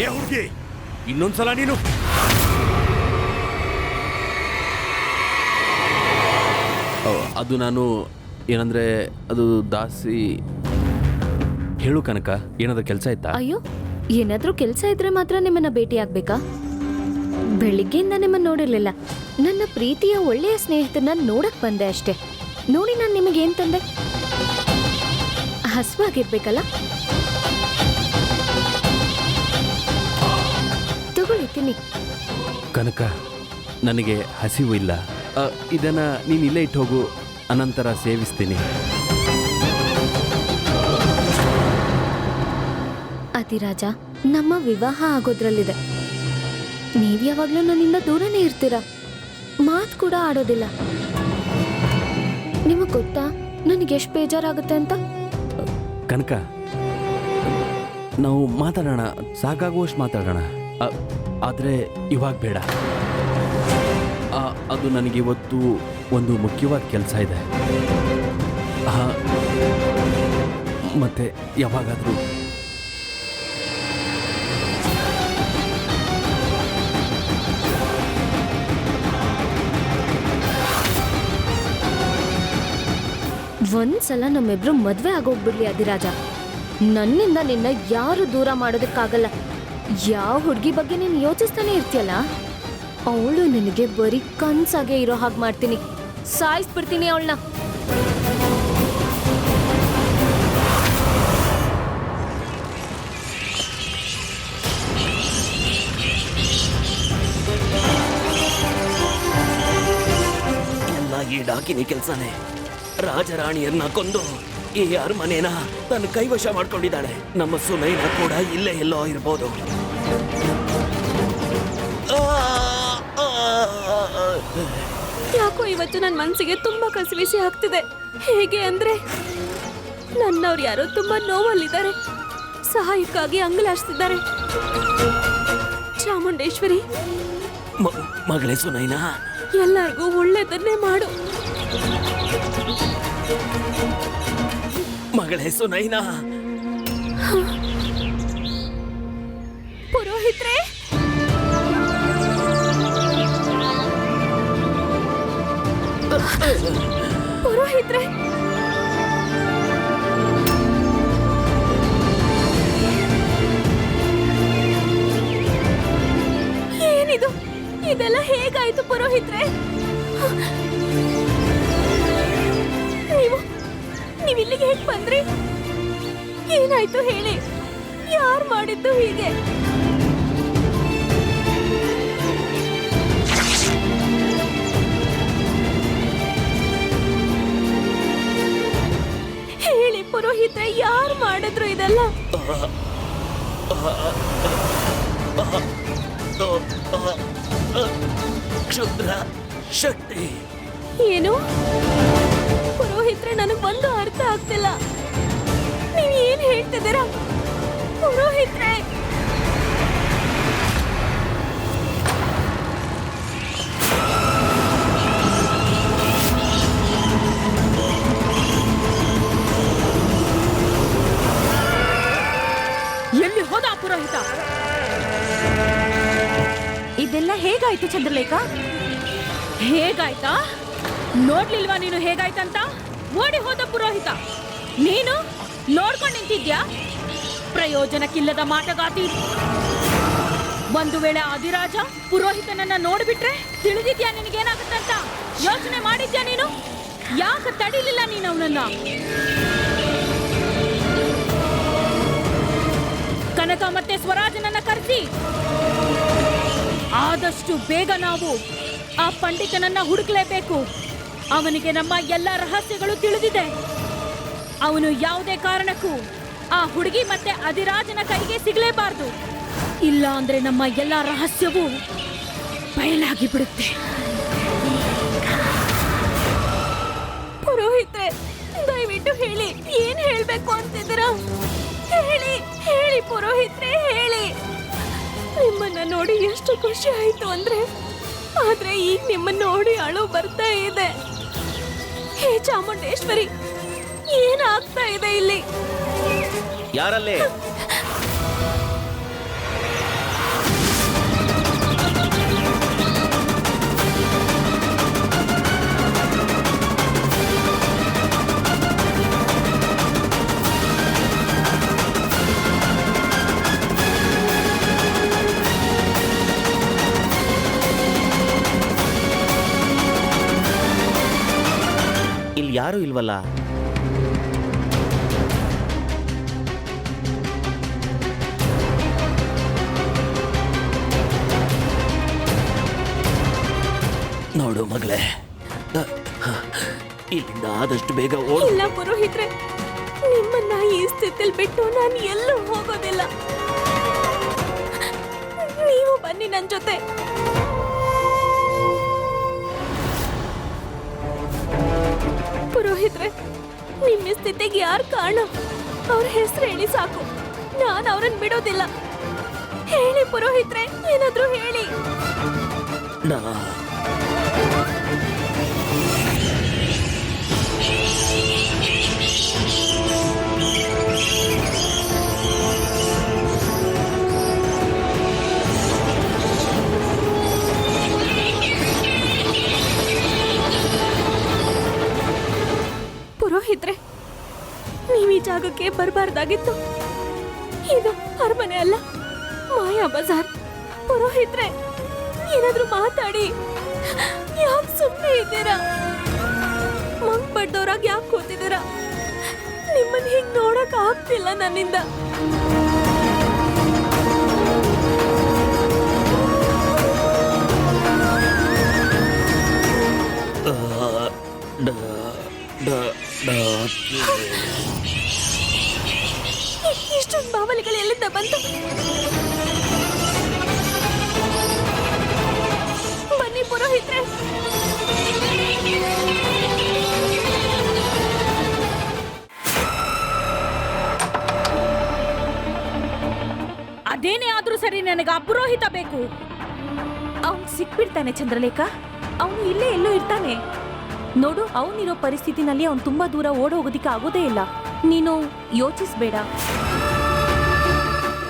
ಏ ಹುಡುಗಿ ಇನ್ನೊಂದ್ಸಲ ನೀನು. ಓ, ಅದು ನಾನು ಏನಂದ್ರೆ ಅದು ದಾಸಿ ಹೇಳು ಕನಕ ಏನಾದ್ರು ಕೆಲಸ ಆಯ್ತಾ? ಅಯ್ಯೋ ಏನಾದ್ರೂ ಕೆಲಸ ಇದ್ರೆ ಮಾತ್ರ ನಿಮ್ಮನ್ನ ಭೇಟಿ ಆಗ್ಬೇಕಾ? ಬೆಳಿಗ್ಗೆಯಿಂದ ನಿಮ್ಮನ್ನ ನೋಡಿರ್ಲಿಲ್ಲ. ನನ್ನ ಪ್ರೀತಿಯ ಒಳ್ಳೆಯ ಸ್ನೇಹಿತನ ನೋಡಕ್ ಬಂದೆ ಅಷ್ಟೇ. ನೋಡಿ ನಾನು ನಿಮಗೆ ಏನ್ ತಂದೆ? ಹಸುವಾಗಿರ್ಬೇಕಲ್ಲ? ಕನಕ ನನಗೆ ಹಸಿವು ಇಲ್ಲ. ಅ, ಇದನ್ನ ನೀನು ಇಲ್ಲೇ ಇಟ್ಟು ಹೋಗು ಅನಂತರ ಸೇವಿಸ್ತೀನಿ. ಅತಿರಾಜ ನಮ್ಮ ವಿವಾಹ ಆಗೋದ್ರಲ್ಲಿದೆ. ನೀವ್ ಯಾವಾಗ್ಲೂ ನನ್ನಿಂದ ದೂರನೇ ಇರ್ತೀರ? ಮಾತ್ ಕೂಡ ಆಡೋದಿಲ್ಲ. ನಿಮಗ್ ಗೊತ್ತಾ ನನಗೆ ಎಷ್ಟು ಬೇಜಾರಾಗುತ್ತೆ ಅಂತ? ಕನಕ ನಾವು ಮಾತಾಡೋಣ ಸಾಕಾಗುವಷ್ಟು ಮಾತಾಡೋಣ. ಆದ್ರೆ ಇವಾಗ ಬೇಡ. ಅದು ನನಗೆ ಇವತ್ತು ಒಂದು ಮುಖ್ಯವಾದ ಕೆಲಸ ಇದೆ. ಮತ್ತೆ ಯಾವಾಗಾದರೂ. ಒಂದ್ಸಲ ನಮ್ಮಿಬ್ರು ಮದ್ವೆ ಆಗೋಗ್ಬಿಡ್ಲಿ ಅಧಿರಾಜ ನನ್ನಿಂದ ನಿನ್ನ ಯಾರು ದೂರ ಮಾಡೋದಕ್ಕಾಗಲ್ಲ. ಯಾವ ಹುಡುಗಿ ಬಗ್ಗೆ ನೀನು ಯೋಚಿಸ್ತಾನೆ ಇರ್ತೀಯಲ್ಲ? ಅವಳು ನಿನಗೆ ಬರೀ ಕನ್ಸಾಗೆ ಇರೋ ಹಾಗೆ ಮಾಡ್ತೀನಿ. ಸಾಯಿಸ್ಬಿಡ್ತೀನಿ ಅವಳನ್ನ. ಈ ಡಾಕಿನಿ ಕೆಲ್ಸನೇ. ರಾಜರಾಣಿಯನ್ನ ಕೊಂದು. ಈ ಅರಮನೆನ ತನ್ನ ಕೈವಶ ಮಾಡ್ಕೊಂಡಿದ್ದಾಳೆ. ನಮ್ಮ ಸುನೈನ ಕೂಡ ಇಲ್ಲೇ ಎಲ್ಲೋ ಇರ್ಬೋದು. ಯಾಕೋ ಇವತ್ತು ನನ್ನ ಮನಸ್ಸಿಗೆ ತುಂಬಾ ಕಸಿವಿಸಿ ಆಗ್ತಿದೆ. ಹೇಗೆ ಅಂದ್ರೆ ನನ್ನವ್ರು ಯಾರೋ ತುಂಬಾ ನೋವಲ್ಲಿದ್ದಾರೆ. ಸಹಾಯಕ್ಕಾಗಿ ಅಂಗಲಾಡ್ಸ್ತಿದ್ದಾರೆ ಚಾಮುಂಡೇಶ್ವರಿ. ಮಗಳೇ ಸುನೈನಾ. ಎಲ್ಲರಿಗೂ ಒಳ್ಳೆದನ್ನೇ ಮಾಡು. ಮಗಳೇ ಸುನೈನಾ ಪುರೋಹಿತ್ರೆ? ಪುರೋಹಿತ್ರೆ? ಏನಿದು? ಇದೆಲ್ಲ ಹೇಗಾಯ್ತು ಪುರೋಹಿತ್ರೆ? ನೀವು ನೀವು ಇಲ್ಲಿಗೆ ಹೇಗ್ ಬಂದ್ರಿ? ಏನಾಯ್ತು ಹೇಳಿ? ಯಾರ್ ಮಾಡಿದ್ದು ಹೀಗೆ? ಹೇಳಿ ಪುರೋಹಿತ ಯಾರ್ ಮಾಡಿದ್ರು ಇದೆಲ್ಲ? ಕ್ಷುದ್ರ ಶಕ್ತಿ. ಏನು? ಪುರೋಹಿತ್ರೆ, ನನಗೆ ಒಂದು ಅರ್ಥ ಆಗ್ತಿಲ್ಲ. ನೀವು ಏನ್ ಹೇಳ್ತಿದ್ದೀರಾ? ಪುರೋಹಿತ್ರೆ! ಎಲ್ಲಿ ಹೋದ ಪುರೋಹಿತ? ಇದೆಲ್ಲ ಹೇಗಾಯ್ತು ಚಂದ್ರಲೇಖ? ಹೇಗಾಯ್ತಾ? ನೋಡ್ಲಿಲ್ವಾ ನೀನು ಹೇಗಾಯ್ತಂತ? ಓಡಿ ಹೋದ ಪುರೋಹಿತ. ನೀನು ನೋಡ್ಕೊಂಡು ನಿಂತಿದ್ಯಾ? ಪ್ರಯೋಜನಕ್ಕಿಲ್ಲದ ಮಾಟಗಾತಿ. ಒಂದು ವೇಳೆ ಆದಿರಾಜ ಪುರೋಹಿತನನ್ನ ನೋಡ್ಬಿಟ್ರೆ ತಿಳಿದಿದ್ಯಾ ನಿನಗೇನಾಗುತ್ತಂತ? ಯೋಚನೆ ಮಾಡಿದ್ಯಾ ನೀನು? ಯಾಕೆ ತಡಿಲಿಲ್ಲ ನೀನು ಅವನನ್ನ? ಕನಕ ಮತ್ತೆ ಸ್ವರಾಜನನ್ನ ಕರೆಸಿ. ಆದಷ್ಟು ಬೇಗ ನಾವು ಆ ಪಂಡಿತನನ್ನ ಹುಡುಕ್ಲೇಬೇಕು. ಅವನಿಗೆ ನಮ್ಮ ಎಲ್ಲ ರಹಸ್ಯಗಳು ತಿಳಿದಿದೆ. ಅವನು ಯಾವುದೇ ಕಾರಣಕ್ಕೂ ಆ ಹುಡುಗಿ ಮತ್ತೆ ಅಧಿರಾಜನ ಕೈಗೆ ಸಿಗಲೇಬಾರದು. ಇಲ್ಲ ಅಂದ್ರೆ ನಮ್ಮ ಎಲ್ಲ ರಹಸ್ಯವೂ ಬಯಲಾಗಿ ಬಿಡುತ್ತೆ. ಪುರೋಹಿತ್ರೆ, ದಯವಿಟ್ಟು ಹೇಳಿ, ಏನ್ ಹೇಳ್ಬೇಕು ಅಂತಿದ್ರ ಹೇಳಿ ಹೇಳಿ ಪುರೋಹಿತ್ರೆ, ಹೇಳಿ. ನಿಮ್ಮನ್ನ ನೋಡಿ ಎಷ್ಟು ಖುಷಿ ಆಯ್ತು ಅಂದ್ರೆ, ಆದ್ರೆ ಈಗ ನಿಮ್ಮನ್ನ ನೋಡಿ ಅಳು ಬರ್ತಾ ಇದೆ. ಹೇ ಚಾಮುಂಡೇಶ್ವರಿ ಏನಾಗ್ತಾ ಇದೆ ಇಲ್ಲಿ? ಯಾರಲ್ಲೇ? ಯಾರೂ ಇಲ್ವಲ್ಲ? ನೋಡು ಮಗಳೇ. ಇಲ್ಲಿಂದ ಆದಷ್ಟು ಬೇಗ ಓಡು. ಇಲ್ಲ ಪುರೋಹಿತ್ರೆ ನಿಮ್ಮನ್ನ ಈ ಸ್ಥಿತಿಲಿ ಬಿಟ್ಟು ನಾನು ಎಲ್ಲೂ ಹೋಗೋದಿಲ್ಲ. ನೀವು ಬನ್ನಿ ನನ್ನ ಜೊತೆ. ಪುರೋಹಿತ್ರೆ ನಿಮ್ಮ ಸ್ಥಿತಿಗೆ ಯಾರು ಕಾರಣ? ಅವ್ರ ಹೆಸರು ಹೇಳಿ ಸಾಕು. ನಾನು ಅವ್ರನ್ನ ಬಿಡೋದಿಲ್ಲ. ಹೇಳಿ ಪುರೋಹಿತ್ರೆ, ಏನಾದರೂ ಹೇಳಿ. ನಾ ಪುರೋಹಿತ್ರೆ, ನೀವು ಈ ಜಾಗಕ್ಕೆ ಬರಬಾರ್ದಾಗಿತ್ತು. ಇದು ಅರಮನೆ ಅಲ್ಲ, ಮಾಯಾ ಬಜಾರ್. ಪುರೋಹಿತ್ರೆ, ಏನಾದ್ರೂ ಮಾತಾಡಿ. ಯಾಕೆ ಸುಮ್ಮನೆ ಇದ್ದೀರಾ? ಮಂಗ್ ಬಡ್ದವ್ರಾಗ ಯಾಕೆ ಕೂತಿದ್ದೀರಾ? ನಿಮ್ಮನ್ನ ಹೀಗೆ ನೋಡಕ್ ಆಗ್ತಿಲ್ಲ ನನ್ನಿಂದ. ಡ ಡ. ಇಷ್ಟೊಂದು ಬಾವಲಿಗಳು ಎಲ್ಲಿಂದ ಬಂತು ಬನ್ನಿ ಪುರೋಹಿತ್ರೆ. ಅದೇನೇ ಆದ್ರೂ ಸರಿ ನನಗೆ ಆ ಪುರೋಹಿತ ಬೇಕು. ಅವನು ಸಿಕ್ಬಿಡ್ತಾನೆ ಚಂದ್ರಲೇಖ. ಅವನು ಇಲ್ಲೇ ಎಲ್ಲೋ ಇರ್ತಾನೆ. ನೋಡು ಅವನಿರೋ ಪರಿಸ್ಥಿತಿನಲ್ಲಿ ಅವನು ತುಂಬಾ ದೂರ ಓಡೋಗೋದಿಕ್ಕೆ ಹೋಗೋದಿಕ್ಕೆ ಆಗೋದೇ ಇಲ್ಲ. ನೀನು ಯೋಚಿಸ್ಬೇಡ.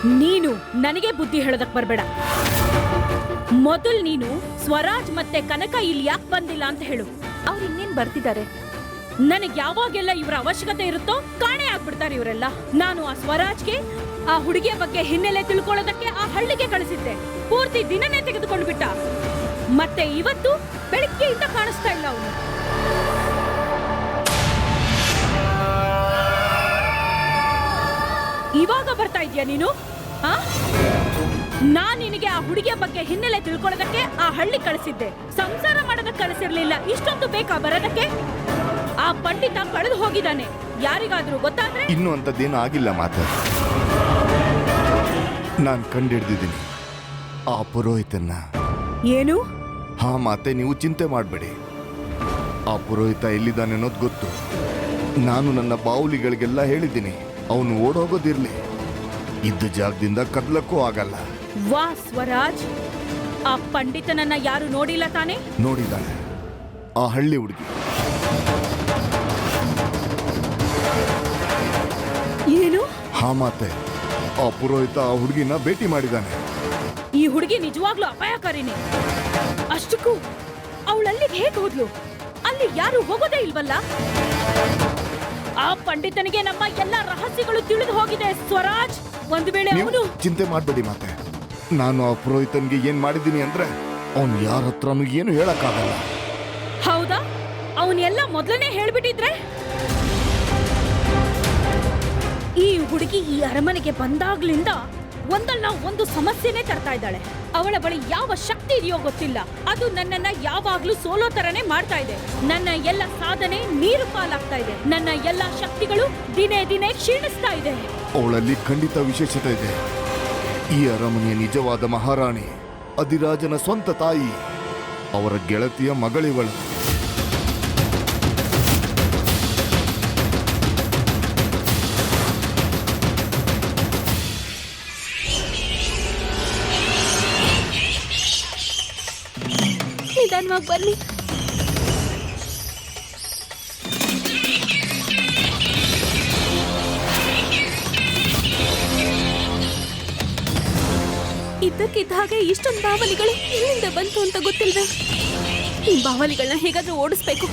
ನೀನು ನನಗೆ ಬುದ್ಧಿ ಹೇಳೋದಕ್ಕೆ ಬರಬೇಡ. ಮೊದಲು ನೀನು ಸ್ವರಾಜ್ ಮತ್ತೆ ಕನಕ ಇಲ್ಲಿ ಯಾಕೆ ಬಂದಿಲ್ಲ ಅಂತ ಹೇಳು. ಅವ್ರು ಇನ್ನೇನು ಬರ್ತಿದ್ದಾರೆ? ನನಗೆ ಯಾವಾಗೆಲ್ಲ ಇವರ ಅವಶ್ಯಕತೆ ಇರುತ್ತೋ ಕಾಣೆ ಆಗ್ಬಿಡ್ತಾರೆ ಇವರೆಲ್ಲ. ನಾನು ಆ ಸ್ವರಾಜ್ಗೆ ಆ ಹುಡುಗಿಯ ಬಗ್ಗೆ ಹಿನ್ನೆಲೆ ತಿಳ್ಕೊಳ್ಳೋದಕ್ಕೆ ಆ ಹಳ್ಳಿಗೆ ಕಳಿಸಿದ್ದೆ. ಪೂರ್ತಿ ದಿನನೇ ತೆಗೆದುಕೊಂಡು ಬಿಟ್ಟ ಮತ್ತೆ ಇವತ್ತು ಬೆಳಿಗ್ಗೆಯಿಂದ ಕಾಣಿಸ್ತಾ ಇಲ್ಲ ಅವನು. ಬರ್ತಾ ಇದೀಯ ನೀನು? ನಾನ್ ನಿನಗೆ ಆ ಹುಡುಗಿಯ ಬಗ್ಗೆ ಹಿನ್ನೆಲೆ ತಿಳ್ಕೊಳ್ಳೋದಕ್ಕೆ ಆ ಹಳ್ಳಿ ಕಳಿಸಿದ್ದೆ. ಸಂಸಾರ ಮಾಡೋದಕ್ಕೆ ಕಳಿಸಿರ್ಲಿಲ್ಲ. ಇಷ್ಟೊಂದು ಬೇಕಾ ಬರೋದಕ್ಕೆ? ಆ ಪಂಡಿತ ಕಳೆದು ಹೋಗಿದ್ದಾನೆ. ಯಾರಿಗಾದ್ರೂ ಗೊತ್ತಾದ್ರೆ? ಇನ್ನು ಅಂತದ್ದೇನು ಆಗಿಲ್ಲ ಮಾತ. ನಾನು ಕಂಡಿಡ್ದಿದ್ದೀನಿ ಆ ಪುರೋಹಿತನ್ನ. ಏನು? ಹಾ ಮಾತೆ ನೀವು ಚಿಂತೆ ಮಾಡಬೇಡಿ. ಆ ಪುರೋಹಿತ ಎಲ್ಲಿದ್ದಾನೆ ಅನ್ನೋದು ಗೊತ್ತು. ನಾನು ನನ್ನ ಬಾವುಲಿಗಳಿಗೆಲ್ಲ ಹೇಳಿದ್ದೀನಿ. ಅವನು ಓಡೋಗೋದಿರ್ಲಿ. ಇದ್ದ ಜಾಗದಿಂದ ಕದ್ಲಕ್ಕೂ ಆಗಲ್ಲ. ವಾ ಸ್ವರಾಜ್ ಆ ಪಂಡಿತನನ್ನ ಯಾರು ನೋಡಿಲ್ಲ ತಾನೆ? ನೋಡಿದ್ದಾನೆ. ಆ ಹಳ್ಳಿ ಹುಡುಗಿ. ಏನು? ಹಾ ಮಾತೆ ಆ ಪುರೋಹಿತ ಆ ಹುಡುಗಿನ ಭೇಟಿ ಮಾಡಿದಾನೆ ಈ ಹುಡುಗಿ ನಿಜವಾಗ್ಲೂ ಅಪಾಯಕಾರಿನಿ. ಅಷ್ಟಕ್ಕೂ ಅವಳಲ್ಲಿಗೆ ಹೇಗೆ ಹೋದ್ಲು? ಅಲ್ಲಿ ಯಾರು ಹೋಗೋದೇ ಇಲ್ವಲ್ಲ? ಆ ಪಂಡಿತನಿಗೆ ನಮ್ಮ ಎಲ್ಲ ರಹಸ್ಯಗಳು ತಿಳಿದು ಹೋಗಿದೆ ಸ್ವರಾಜ್! ಒಂದು ವೇಳೆ ಅವನು ಚಿಂತೆ ಮಾಡಬೇಡಿ ಮತ್ತೆ ನಾನು ಆ ಪುರೋಹಿತನ್ಗೆ ಏನ್ ಮಾಡಿದ್ದೀನಿ ಅಂದ್ರೆ ಅವನು ಯಾರ ಹತ್ರನೂ ಏನು ಹೇಳಕ್ಕಾಗಲ್ಲ. ಹೌದಾ? ಅವನ್ನೆಲ್ಲ ಮೊದಲನೇ ಹೇಳ್ಬಿಟ್ಟಿದ್ರೆ? ಈ ಹುಡುಗಿ ಈ ಅರಮನೆಗೆ ಬಂದಾಗ್ಲಿಂದ ಒಂದಲ್ಲ ಒಂದು ಸಮಸ್ಯೆನೇ ತರ್ತಾ ಇದ್ದಾಳೆ. ಅವಳ ಬಳಿ ಯಾವ ಶಕ್ತಿ ಇದೆಯೋ ಗೊತ್ತಿಲ್ಲ. ಅದು ನನ್ನನ್ನ ಯಾವಾಗ್ಲೂ ಸೋಲೋ ತರನೇ ಮಾಡ್ತಾ ಇದೆ. ನನ್ನ ಎಲ್ಲ ಸಾಧನೆ ನೀರು ಪಾಲಾಗ್ತಾ ಇದೆ. ನನ್ನ ಎಲ್ಲ ಶಕ್ತಿಗಳು ದಿನೇ ದಿನೇ ಕ್ಷೀಣಿಸ್ತಾ ಇದೆ. ಅವಳಲ್ಲಿ ಖಂಡಿತ ವಿಶೇಷತೆ ಇದೆ. ಈ ಅರಮನೆಯ ನಿಜವಾದ ಮಹಾರಾಣಿ, ಅಧಿರಾಜನ ಸ್ವಂತ ತಾಯಿ, ಅವರ ಗೆಳತಿಯ ಮಗಳಿವಳು. ಬನ್ನಿ ಇದ್ದಕ್ಕಿದ್ದ ಹಾಗೆ ಇಷ್ಟೊಂದು ಬಾವಲಿಗಳು ಎಲ್ಲಿಂದ ಬಂತು ಅಂತ ಗೊತ್ತಿಲ್ವೇ? ಈ ಬಾವಲಿಗಳನ್ನ ಹೇಗಾದ್ರೂ ಓಡಿಸ್ಬೇಕು.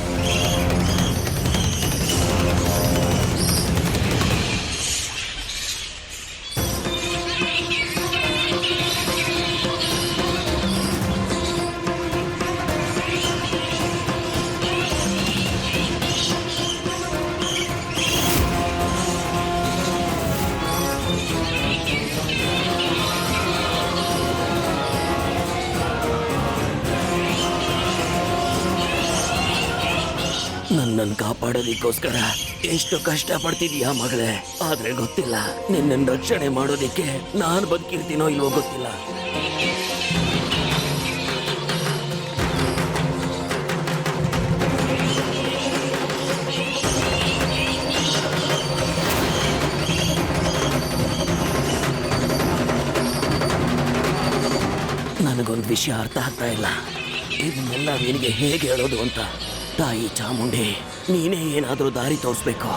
ಕಾಪಾಡೋದಿಕ್ಕೋಸ್ಕರ ಎಷ್ಟು ಕಷ್ಟ ಪಡ್ತಿದೀಯಾ ಮಗಳೇ? ಆದ್ರೆ ಗೊತ್ತಿಲ್ಲ. ನಿನ್ನ ರಕ್ಷಣೆ ಮಾಡೋದಿಕ್ಕೆ ನಾನು ಬದುಕಿರ್ತೀನೋ ಇಲ್ವೋ ಗೊತ್ತಿಲ್ಲ. ನನಗೊಂದು ವಿಷಯ ಅರ್ಥ ಆಗ್ತಾ ಇಲ್ಲ. ಇದನ್ನೆಲ್ಲ ನಿನಗೆ ಹೇಗೆ ಹೇಳೋದು ಅಂತ. ತಾಯಿ ಚಾಮುಂಡಿ ನೀನೇ ಏನಾದರೂ ದಾರಿ ತೋರಿಸ್ಬೇಕು.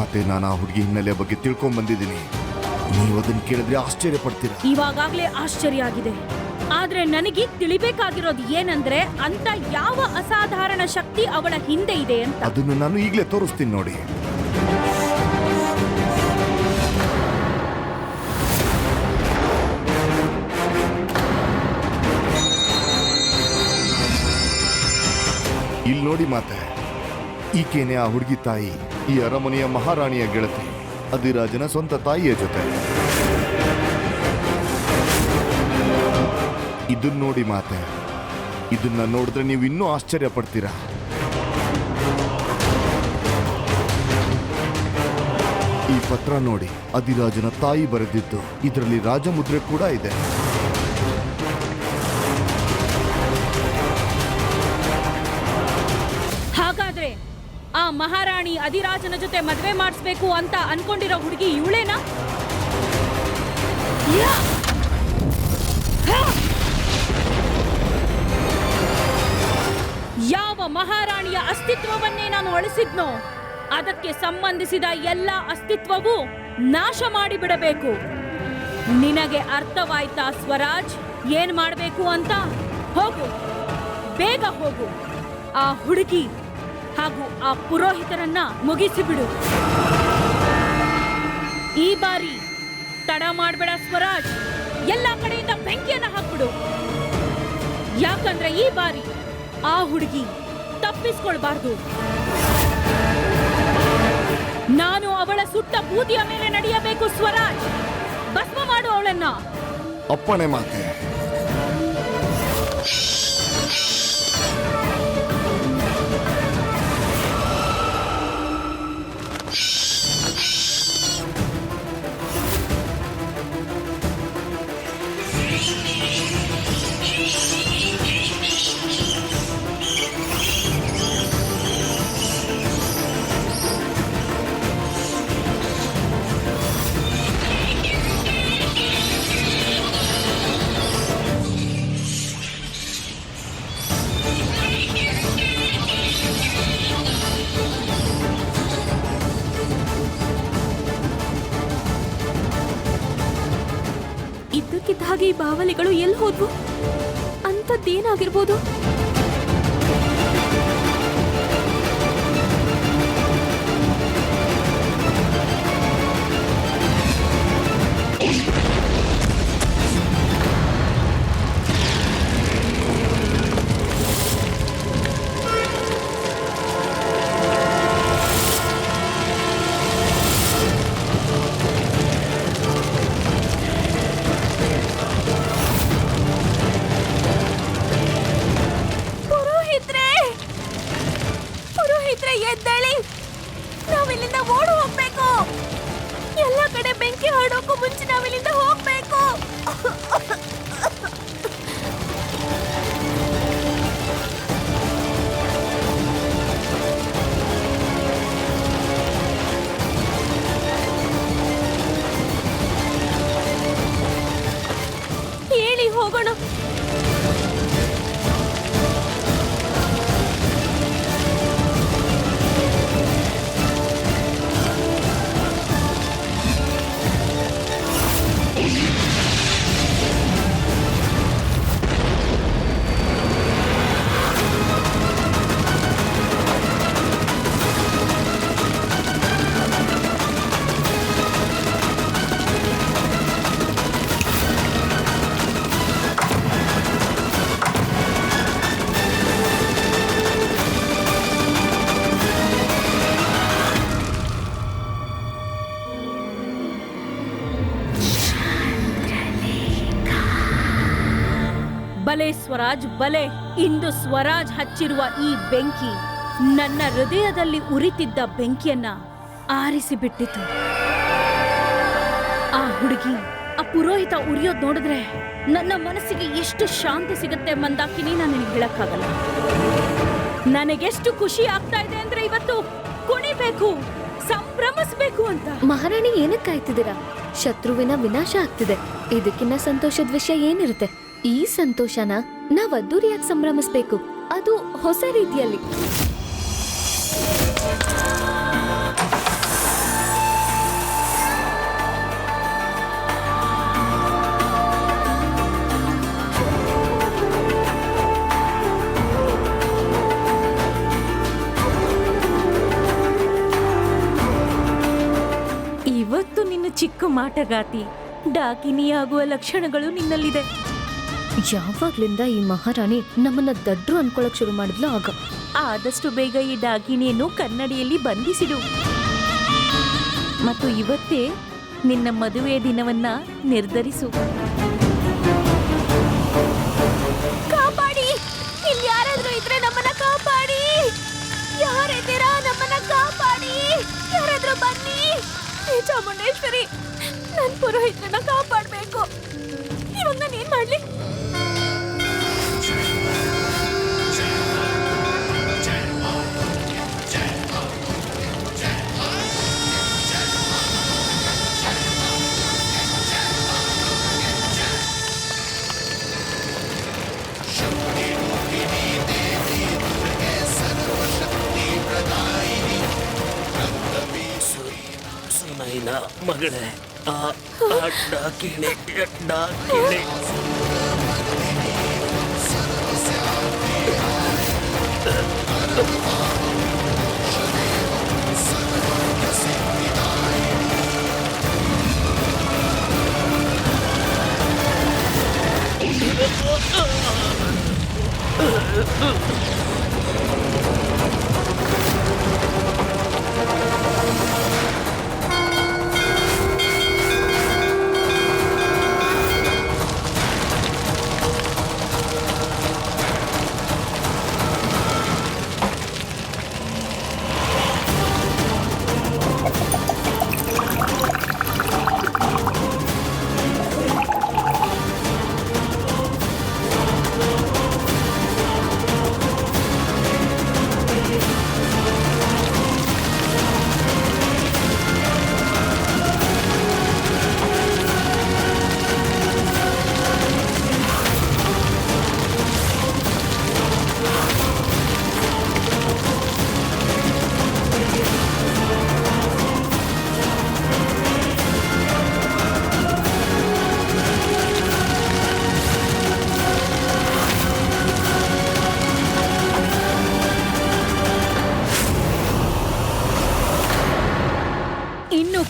ಮಾತೆ ನಾನು ಆ ಹುಡುಗಿ ಹಿನ್ನೆಲೆ ಬಗ್ಗೆ ತಿಳ್ಕೊಂಡ್ ಬಂದಿದ್ದೀನಿ. ನೀವು ಅದನ್ನ ಕೇಳಿದ್ರೆ ಆಶ್ಚರ್ಯ ಪಡ್ತೀರಾ? ಇವಾಗಾಗ್ಲೇ ಆಶ್ಚರ್ಯ ಆಗಿದೆ. ಆದ್ರೆ ನನಗೆ ತಿಳಿಬೇಕಾಗಿರೋದು ಏನಂದ್ರೆ ಅಂತ ಯಾವ ಅಸಾಧಾರಣ ಶಕ್ತಿ ಅವಳ ಹಿಂದೆ ಇದೆ ಅಂತ. ಅದನ್ನು ನಾನು ಈಗಲೇ ತೋರಿಸ್ತೀನಿ ನೋಡಿ. ಇಲ್ಲಿ ನೋಡಿ ಮಾತೆ. ಈಕೆನೆ ಆ ಹುಡುಗಿ ತಾಯಿ, ಈ ಅರಮನೆಯ ಮಹಾರಾಣಿಯ ಗೆಳತಿ ಅಧಿರಾಜನ ಸ್ವಂತ ತಾಯಿಯ ಜೊತೆ. ಇದನ್ನ ನೋಡಿ ಮಾತೆ, ಇದನ್ನ ನೋಡಿದ್ರೆ ನೀವು ಇನ್ನೂ ಆಶ್ಚರ್ಯ ಪಡ್ತೀರಾ? ಈ ಪತ್ರ ನೋಡಿ ಅಧಿರಾಜನ ತಾಯಿ ಬರೆದಿದ್ದು, ಇದರಲ್ಲಿ ರಾಜಮುದ್ರೆ ಕೂಡ ಇದೆ. ಅಧಿರಾಜನ ಜೊತೆ ಮದುವೆ ಮಾಡಿಸ್ಬೇಕು ಅಂತ ಅನ್ಕೊಂಡಿರೋ ಹುಡುಗಿ ಇವಳೇನಾ! ಯಾವ ಮಹಾರಾಣಿಯ ಅಸ್ತಿತ್ವವನ್ನೇ ನಾನು ಅಳಿಸಿದ್ನೋ, ಅದಕ್ಕೆ ಸಂಬಂಧಿಸಿದ ಎಲ್ಲ ಅಸ್ತಿತ್ವವೂ ನಾಶ ಮಾಡಿಬಿಡಬೇಕು. ನಿನಗೆ ಅರ್ಥವಾಯ್ತಾ ಸ್ವರಾಜ್? ಏನ್ ಮಾಡಬೇಕು ಅಂತ? ಹೋಗು. ಬೇಗ ಹೋಗು. ಆ ಹುಡುಗಿ ಹಾಗೂ ಆ ಪುರೋಹಿತರನ್ನ ಮುಗಿಸಿಬಿಡು. ಈ ಬಾರಿ ತಡ ಮಾಡಬೇಡ ಸ್ವರಾಜ್. ಎಲ್ಲ ಕಡೆಯಿಂದ ಬೆಂಕಿಯನ್ನ ಹಾಕ್ಬಿಡು. ಯಾಕಂದ್ರೆ ಈ ಬಾರಿ ಆ ಹುಡುಗಿ ತಪ್ಪಿಸ್ಕೊಳ್ಬಾರ್ದು. ನಾನು ಅವಳ ಸುಟ್ಟ ಬೂದಿಯ ಮೇಲೆ ನಡೆಯಬೇಕು ಸ್ವರಾಜ್. ಭಸ್ಮ ಮಾಡು ಅವಳನ್ನ. ಅಪ್ಪಣೆ ಮಾತೆ. ಹಾಗೆ ಈ ಬಾವಲಿಗಳು ಎಲ್ಲಿ ಹೋದ್ವು? ಅಂಥದ್ದೇನಾಗಿರ್ಬೋದು? ಹರಡೋಕ್ಕೂ ಮುಂಚೆ ನಾವಿಲ್ಲಿಂದ ಹೋಗ್ಬೇಕು. ಸ್ವರಾಜ್ ಬಲೆ, ಇಂದು ಸ್ವರಾಜ್ ಹಚ್ಚಿರುವ ಈ ಬೆಂಕಿ ನನ್ನ ಹೃದಯದಲ್ಲಿ ಉರಿತಿದ್ದ ಬೆಂಕಿಯನ್ನ ಆರಿಸಿ ಬಿಟ್ಟಿತು ಆ ಹುಡುಗಿ, ಆ ಪುರೋಹಿತ ಉರಿಯೋದ್ ನೋಡಿದ್ರೆ ನನ್ನ ಮನಸ್ಸಿಗೆ ಎಷ್ಟು ಶಾಂತಿ ಸಿಗುತ್ತೆ ಮಂದಾಕಿನಿ, ನಾನು ನಿನಗೆ ಹೇಳಕ್ಕಾಗಲ್ಲ. ನನಗೆಷ್ಟು ಖುಷಿ ಆಗ್ತಾ ಇದೆ ಅಂದ್ರೆ ಇವತ್ತು ಕುಣಿಬೇಕು, ಸಂಭ್ರಮಿಸ್ಬೇಕು ಅಂತ. ಮಹಾರಾಣಿ, ಏನಕ್ಕಾಯ್ತಿದ್ದೀರಾ? ಶತ್ರುವಿನ ವಿನಾಶ ಆಗ್ತಿದೆ. ಇದಕ್ಕಿನ್ನ ಸಂತೋಷದ ವಿಷಯ ಏನಿರುತ್ತೆ? ಈ ಸಂತೋಷನ ನಾವ್ ಅದ್ದೂರಿಯಾಗಿ ಸಂಭ್ರಮಿಸ್ಬೇಕು. ಅದು ಹೊಸ ರೀತಿಯಲ್ಲಿ. ಇವತ್ತು ನಿನ್ನ ಚಿಕ್ಕ ಮಾಟಗಾತಿ, ಡಾಕಿನಿಯಾಗುವ ಲಕ್ಷಣಗಳು ನಿನ್ನಲ್ಲಿದೆ. ಯಾವಾಗ್ಲಿಂದ ಈ ಮಹಾರಾಣಿ ನಮ್ಮನ್ನ ದಡ್ರು ಅನ್ಕೊಳಕ್ ಶುರು ಮಾಡಿದ್ಲು ಆಗ. ಆದಷ್ಟು ಬೇಗ ಈ ಡಾಕಿನಿಯನ್ನು ಕನ್ನಡಿಯಲ್ಲಿ ಬಂಧಿಸಿಡು. ಮತ್ತು ಇವತ್ತೇ ನಿನ್ನ ಮದುವೆಯ ದಿನವನ್ನ ನಿರ್ಧರಿಸು. ಕಾಪಾಡಿ! ಇಲ್ಲಿ ಯಾರಾದರೂ ಇದ್ರೆ ನಮ್ಮನ್ನ ಕಾಪಾಡಿ! ಯಾರಿದ್ದೀರಾ ನಮ್ಮನ್ನ ಕಾಪಾಡಿ! ಯಾರಾದ್ರೂ ಬನ್ನಿ! ಹೇ ಚಾಮುಂಡೇಶ್ವರಿ, ನನ್ ಪುರೋಹಿತನ ಕಾಪಾಡಬೇಕು. ಇವಾಗ ನಾನು ಏನ್ ಮಾಡ್ಲಿ ಸುನೈನ ಮಗಳೇ ಆ ಆ ಡಾಕಿಣಿ ಡಾಕಿಣಿ ಇನ್ನು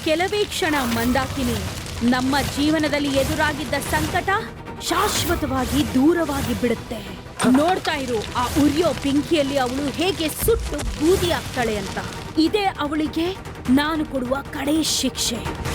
ಕೆಲವೇ ಕ್ಷಣ ಮಂದಾಕಿನಿ, ನಮ್ಮ ಜೀವನದಲ್ಲಿ ಎದುರಾಗಿದ್ದ ಸಂಕಟ ಶಾಶ್ವತವಾಗಿ ದೂರವಾಗಿ ಬಿಡುತ್ತೆ. ನೋಡ್ತಾ ಇರು, ಆ ಉರಿಯೋ ಬೆಂಕಿಯಲ್ಲಿ ಅವಳು ಹೇಗೆ ಸುಟ್ಟು ಬೂದಿ ಆಗ್ತಾಳೆ ಅಂತ. ಇದೇ ಅವಳಿಗೆ ನಾನು ಕೊಡುವ ಕಡೆ ಶಿಕ್ಷೆ.